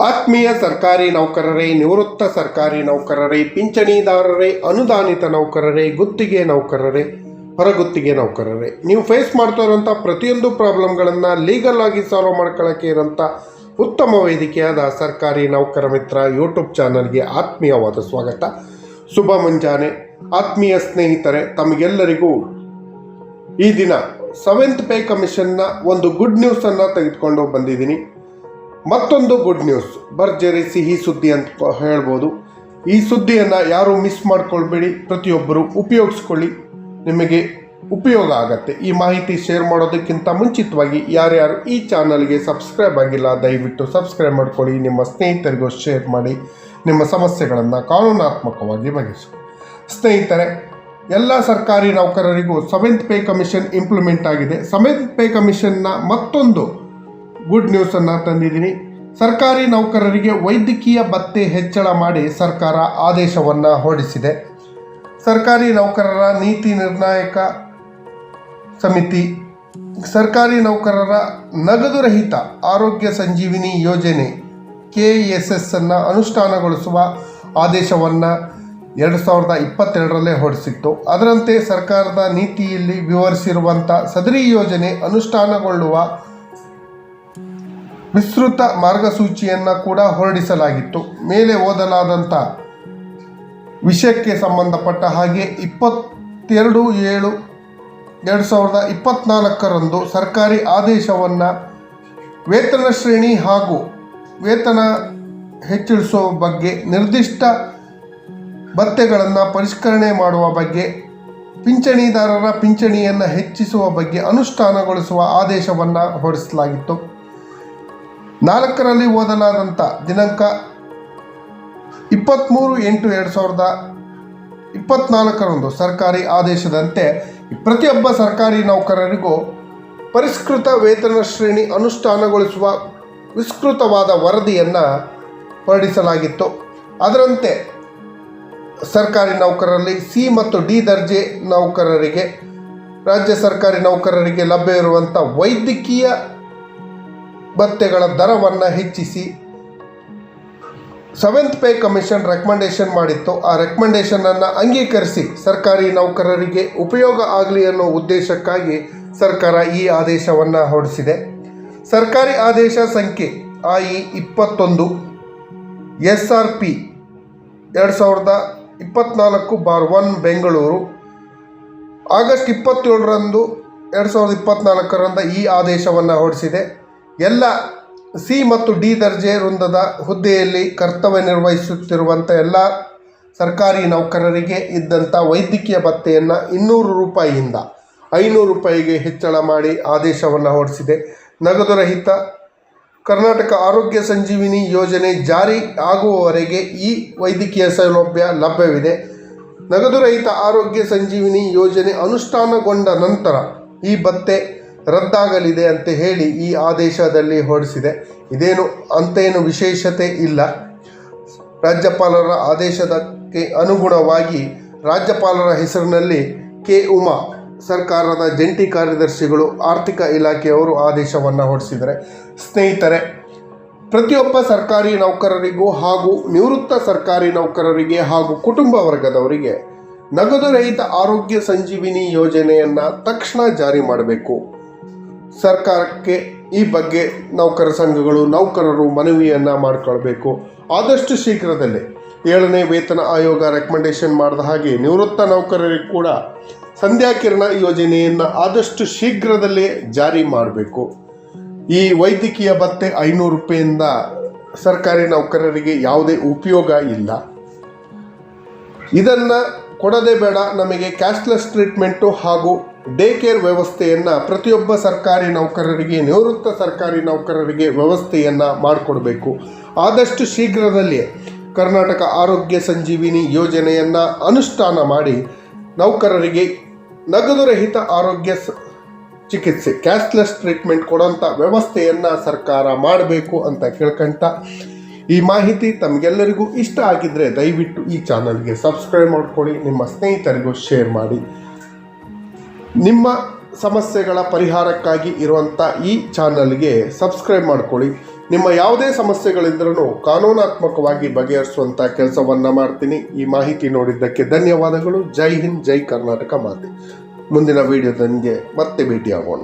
ಆತ್ಮೀಯ ಸರ್ಕಾರಿ ನೌಕರರೇ, ನಿವೃತ್ತ ಸರ್ಕಾರಿ ನೌಕರರೇ, ಪಿಂಚಣಿದಾರರೇ, ಅನುದಾನಿತ ನೌಕರರೇ, ಗುತ್ತಿಗೆ ನೌಕರರೇ, ಹೊರಗುತ್ತಿಗೆ ನೌಕರರೇ. ನೀವು ಫೇಸ್ ಮಾಡ್ತಾ ಇರೋಂಥ ಪ್ರತಿಯೊಂದು ಪ್ರಾಬ್ಲಮ್ಗಳನ್ನು ಲೀಗಲ್ ಆಗಿ ಸಾಲ್ವ್ ಮಾಡ್ಕೊಳ್ಳೋಕ್ಕೆ ಇರೋಂಥ ಉತ್ತಮ ವೇದಿಕೆಯಾದ ಸರ್ಕಾರಿ ನೌಕರ ಮಿತ್ರ ಯೂಟ್ಯೂಬ್ ಚಾನಲ್ಗೆ ಆತ್ಮೀಯವಾದ ಸ್ವಾಗತ. ಶುಭ ಮುಂಜಾನೆ. ಆತ್ಮೀಯ ಸ್ನೇಹಿತರೆ, ತಮಗೆಲ್ಲರಿಗೂ ಈ ದಿನ ಸೆವೆಂತ್ ಪೇ ಕಮಿಷನ್ನ ಒಂದು ಗುಡ್ ನ್ಯೂಸನ್ನು ತೆಗೆದುಕೊಂಡು ಬಂದಿದ್ದೀನಿ. ಮತ್ತೊಂದು ಗುಡ್ ನ್ಯೂಸ್ ಭರ್ಜರಿ ಸಿಹಿ ಸುದ್ದಿ ಅಂತ ಹೇಳ್ಬೋದು. ಈ ಸುದ್ದಿಯನ್ನು ಯಾರೂ ಮಿಸ್ ಮಾಡ್ಕೊಳ್ಬೇಡಿ, ಪ್ರತಿಯೊಬ್ಬರು ಉಪಯೋಗಿಸ್ಕೊಳ್ಳಿ. ನಿಮಗೆ ಉಪಯೋಗ ಆಗತ್ತೆ. ಈ ಮಾಹಿತಿ ಶೇರ್ ಮಾಡೋದಕ್ಕಿಂತ ಮುಂಚಿತವಾಗಿ ಯಾರ್ಯಾರು ಈ ಚಾನಲ್ಗೆ ಸಬ್ಸ್ಕ್ರೈಬ್ ಆಗಿಲ್ಲ, ದಯವಿಟ್ಟು ಸಬ್ಸ್ಕ್ರೈಬ್ ಮಾಡ್ಕೊಳ್ಳಿ. ನಿಮ್ಮ ಸ್ನೇಹಿತರಿಗೂ ಶೇರ್ ಮಾಡಿ. ನಿಮ್ಮ ಸಮಸ್ಯೆಗಳನ್ನು ಕಾನೂನಾತ್ಮಕವಾಗಿ ಬಗೆಹರಿಸಿ ಸ್ನೇಹಿತರೆ, ಎಲ್ಲ ಸರ್ಕಾರಿ ನೌಕರರಿಗೂ ಸೆವೆಂತ್ ಪೇ ಕಮಿಷನ್ ಇಂಪ್ಲಿಮೆಂಟ್ ಆಗಿದೆ. ಸೆವೆಂತ್ ಪೇ ಕಮಿಷನ್ನ ಮತ್ತೊಂದು ಗುಡ್ ನ್ಯೂಸನ್ನು ತಂದಿದ್ದೀನಿ. ಸರ್ಕಾರಿ ನೌಕರರಿಗೆ ವೈದ್ಯಕೀಯ ಭತ್ತೆ ಹೆಚ್ಚಳ ಮಾಡಿ ಸರ್ಕಾರ ಆದೇಶವನ್ನು ಹೊರಡಿಸಿದೆ. ಸರ್ಕಾರಿ ನೌಕರರ ನೀತಿ ನಿರ್ಣಾಯಕ ಸಮಿತಿ, ಸರ್ಕಾರಿ ನೌಕರರ ನಗದು ರಹಿತ ಆರೋಗ್ಯ ಸಂಜೀವಿನಿ ಯೋಜನೆ ಕೆ ಎಸ್ ಎಸ್ ಅನ್ನು ಅನುಷ್ಠಾನಗೊಳಿಸುವ ಆದೇಶವನ್ನು ಎರಡು ಸಾವಿರದ ಇಪ್ಪತ್ತೆರಡರಲ್ಲೇ ಹೊರಡಿಸಿತ್ತು. ಅದರಂತೆ ಸರ್ಕಾರದ ನೀತಿಯಲ್ಲಿ ವಿವರಿಸಿರುವಂಥ ಸದರಿ ಯೋಜನೆ ಅನುಷ್ಠಾನಗೊಳ್ಳುವ ವಿಸ್ತೃತ ಮಾರ್ಗಸೂಚಿಯನ್ನು ಕೂಡ ಹೊರಡಿಸಲಾಗಿತ್ತು. ಮೇಲೆ ಓದಲಾದಂಥ ವಿಷಯಕ್ಕೆ ಸಂಬಂಧಪಟ್ಟ ಹಾಗೆ ಇಪ್ಪತ್ತೆರಡು ಏಳು ಎರಡು ಸಾವಿರದ ಇಪ್ಪತ್ತ್ನಾಲ್ಕರಂದು ಸರ್ಕಾರಿ ಆದೇಶವನ್ನು ವೇತನ ಶ್ರೇಣಿ ಹಾಗೂ ವೇತನ ಹೆಚ್ಚಿಸುವ ಬಗ್ಗೆ ನಿರ್ದಿಷ್ಟ ಭತ್ಯೆಗಳನ್ನು ಪರಿಷ್ಕರಣೆ ಮಾಡುವ ಬಗ್ಗೆ, ಪಿಂಚಣಿದಾರರ ಪಿಂಚಣಿಯನ್ನು ಹೆಚ್ಚಿಸುವ ಬಗ್ಗೆ ಅನುಷ್ಠಾನಗೊಳಿಸುವ ಆದೇಶವನ್ನು ಹೊರಡಿಸಲಾಗಿತ್ತು. ನಾಲ್ಕರಲ್ಲಿ ಓದಲಾದಂಥ ದಿನಾಂಕ ಇಪ್ಪತ್ತ್ಮೂರು ಎಂಟು ಎರಡು ಸಾವಿರದ ಇಪ್ಪತ್ನಾಲ್ಕರಂದು ಸರ್ಕಾರಿ ಆದೇಶದಂತೆ ಪ್ರತಿಯೊಬ್ಬ ಸರ್ಕಾರಿ ನೌಕರರಿಗೂ ಪರಿಷ್ಕೃತ ವೇತನ ಶ್ರೇಣಿ ಅನುಷ್ಠಾನಗೊಳಿಸುವ ವಿಸ್ತೃತವಾದ ವರದಿಯನ್ನು ಹೊರಡಿಸಲಾಗಿತ್ತು. ಅದರಂತೆ ಸರ್ಕಾರಿ ನೌಕರರಲ್ಲಿ ಸಿ ಮತ್ತು ಡಿ ದರ್ಜೆ ನೌಕರರಿಗೆ, ರಾಜ್ಯ ಸರ್ಕಾರಿ ನೌಕರರಿಗೆ ಲಭ್ಯವಿರುವಂಥ ವೈದ್ಯಕೀಯ ಭತ್ಯೆಗಳ ದರವನ್ನು ಹೆಚ್ಚಿಸಿ. ಸೆವೆಂತ್ ಪೇ ಕಮಿಷನ್ ರೆಕಮೆಂಡೇಶನ್ ಮಾಡಿತ್ತು. ಆ ರೆಕಮೆಂಡೇಷನನ್ನು ಅಂಗೀಕರಿಸಿ ಸರ್ಕಾರಿ ನೌಕರರಿಗೆ ಉಪಯೋಗ ಆಗಲಿ ಅನ್ನೋ ಉದ್ದೇಶಕ್ಕಾಗಿ ಸರ್ಕಾರ ಈ ಆದೇಶವನ್ನು ಹೊರಡಿಸಿದೆ. ಸರ್ಕಾರಿ ಆದೇಶ ಸಂಖ್ಯೆ ಆ ಇ ಇಪ್ಪತ್ತೊಂದು ಎಸ್ ಆರ್ ಪಿ ಎರಡು ಸಾವಿರದ ಇಪ್ಪತ್ತ್ನಾಲ್ಕು ಬಾರ್ ಒನ್ ಬೆಂಗಳೂರು. ಆಗಸ್ಟ್ ಇಪ್ಪತ್ತೇಳರಂದು ಎರಡು ಸಾವಿರದ ಇಪ್ಪತ್ತ್ನಾಲ್ಕರಂದ ಈ ಆದೇಶವನ್ನು ಹೊರಡಿಸಿದೆ. ಎಲ್ಲ ಸಿ ಮತ್ತು ಡಿ ದರ್ಜೆ ವೃಂದದ ಹುದ್ದೆಯಲ್ಲಿ ಕರ್ತವ್ಯ ನಿರ್ವಹಿಸುತ್ತಿರುವಂಥ ಎಲ್ಲ ಸರ್ಕಾರಿ ನೌಕರರಿಗೆ ಇದ್ದಂಥ ವೈದ್ಯಕೀಯ ಭತ್ತೆಯನ್ನು ಇನ್ನೂರು ರೂಪಾಯಿಯಿಂದ ಐನೂರು ರೂಪಾಯಿಗೆ ಹೆಚ್ಚಳ ಮಾಡಿ ಆದೇಶವನ್ನು ಹೊರಡಿಸಿದೆ. ನಗದು ರಹಿತ ಕರ್ನಾಟಕ ಆರೋಗ್ಯ ಸಂಜೀವಿನಿ ಯೋಜನೆ ಜಾರಿ ಆಗುವವರೆಗೆ ಈ ವೈದ್ಯಕೀಯ ಸೌಲಭ್ಯ ಲಭ್ಯವಿದೆ. ನಗದು ರಹಿತ ಆರೋಗ್ಯ ಸಂಜೀವಿನಿ ಯೋಜನೆ ಅನುಷ್ಠಾನಗೊಂಡ ನಂತರ ಈ ಭತ್ಯೆ ರದ್ದಾಗಲಿದೆ ಅಂತ ಹೇಳಿ ಈ ಆದೇಶದಲ್ಲಿ ಹೊರಡಿಸಿದೆ. ಇದೇನು ಅಂತೇನು ವಿಶೇಷತೆ ಇಲ್ಲ. ರಾಜ್ಯಪಾಲರ ಆದೇಶದಕ್ಕೆ ಅನುಗುಣವಾಗಿ ರಾಜ್ಯಪಾಲರ ಹೆಸರಿನಲ್ಲಿ ಕೆ. ಉಮಾ ಸರ್ಕಾರದ ಜಂಟಿ ಕಾರ್ಯದರ್ಶಿಗಳು, ಆರ್ಥಿಕ ಇಲಾಖೆಯವರು ಆದೇಶವನ್ನು ಹೊರಡಿಸಿದರೆ ಸ್ನೇಹಿತರೆ, ಪ್ರತಿಯೊಬ್ಬ ಸರ್ಕಾರಿ ನೌಕರರಿಗೂ ಹಾಗೂ ನಿವೃತ್ತ ಸರ್ಕಾರಿ ನೌಕರರಿಗೆ ಹಾಗೂ ಕುಟುಂಬ ವರ್ಗದವರಿಗೆ ನಗದು ರಹಿತ ಆರೋಗ್ಯ ಸಂಜೀವಿನಿ ಯೋಜನೆಯನ್ನು ತಕ್ಷಣ ಜಾರಿ ಮಾಡಬೇಕು. ಸರ್ಕಾರಕ್ಕೆ ಈ ಬಗ್ಗೆ ನೌಕರ ಸಂಘಗಳು, ನೌಕರರು ಮನವಿಯನ್ನು ಮಾಡಿಕೊಳ್ಬೇಕು. ಆದಷ್ಟು ಶೀಘ್ರದಲ್ಲೇ ಏಳನೇ ವೇತನ ಆಯೋಗ ರೆಕಮೆಂಡೇಶನ್ ಮಾಡಿದ ಹಾಗೆ ನಿವೃತ್ತ ನೌಕರರಿಗೆ ಕೂಡ ಸಂಧ್ಯಾಕಿರಣ ಯೋಜನೆಯನ್ನು ಆದಷ್ಟು ಶೀಘ್ರದಲ್ಲೇ ಜಾರಿ ಮಾಡಬೇಕು. ಈ ವೈದ್ಯಕೀಯ ಭತ್ತೆ ಐನೂರು ರೂಪಾಯಿಂದ ಸರ್ಕಾರಿ ನೌಕರರಿಗೆ ಯಾವುದೇ ಉಪಯೋಗ ಇಲ್ಲ. ಇದನ್ನು ಕೊಡದೆ ಬೇಡ ನಮಗೆ ಕ್ಯಾಶ್ಲೆಸ್ ಟ್ರೀಟ್ಮೆಂಟು ಹಾಗೂ ಡೇ ಕೇರ್ ವ್ಯವಸ್ಥೆಯನ್ನು ಪ್ರತಿಯೊಬ್ಬ ಸರ್ಕಾರಿ ನೌಕರರಿಗೆ, ನಿವೃತ್ತ ಸರ್ಕಾರಿ ನೌಕರರಿಗೆ ವ್ಯವಸ್ಥೆಯನ್ನು ಮಾಡಿಕೊಡಬೇಕು. ಆದಷ್ಟು ಶೀಘ್ರದಲ್ಲಿ ಕರ್ನಾಟಕ ಆರೋಗ್ಯ ಸಂಜೀವಿನಿ ಯೋಜನೆಯನ್ನು ಅನುಷ್ಠಾನ ಮಾಡಿ ನೌಕರರಿಗೆ ನಗದು ರಹಿತ ಆರೋಗ್ಯ ಚಿಕಿತ್ಸೆ, ಕ್ಯಾಶ್ಲೆಸ್ ಟ್ರೀಟ್ಮೆಂಟ್ ಕೊಡೋಂಥ ವ್ಯವಸ್ಥೆಯನ್ನು ಸರ್ಕಾರ ಮಾಡಬೇಕು ಅಂತ ಕೇಳ್ಕೊಂತ ಈ ಮಾಹಿತಿ ತಮಗೆಲ್ಲರಿಗೂ ಇಷ್ಟ ಆಗಿದ್ದರೆ ದಯವಿಟ್ಟು ಈ ಚಾನಲ್ಗೆ ಸಬ್ಸ್ಕ್ರೈಬ್ ಮಾಡ್ಕೊಳ್ಳಿ, ನಿಮ್ಮ ಸ್ನೇಹಿತರಿಗೂ ಶೇರ್ ಮಾಡಿ. ನಿಮ್ಮ ಸಮಸ್ಯೆಗಳ ಪರಿಹಾರಕ್ಕಾಗಿ ಇರುವಂಥ ಈ ಚಾನಲ್ಗೆ ಸಬ್ಸ್ಕ್ರೈಬ್ ಮಾಡಿಕೊಳ್ಳಿ. ನಿಮ್ಮ ಯಾವುದೇ ಸಮಸ್ಯೆಗಳಿದ್ರೂ ಕಾನೂನಾತ್ಮಕವಾಗಿ ಬಗೆಹರಿಸುವಂಥ ಕೆಲಸವನ್ನು ಮಾಡ್ತೀನಿ. ಈ ಮಾಹಿತಿ ನೋಡಿದ್ದಕ್ಕೆ ಧನ್ಯವಾದಗಳು. ಜೈ ಹಿಂದ್, ಜೈ ಕರ್ನಾಟಕ ಮಾತೆ. ಮುಂದಿನ ವಿಡಿಯೋದೊಂದಿಗೆ ಮತ್ತೆ ಭೇಟಿಯಾಗೋಣ.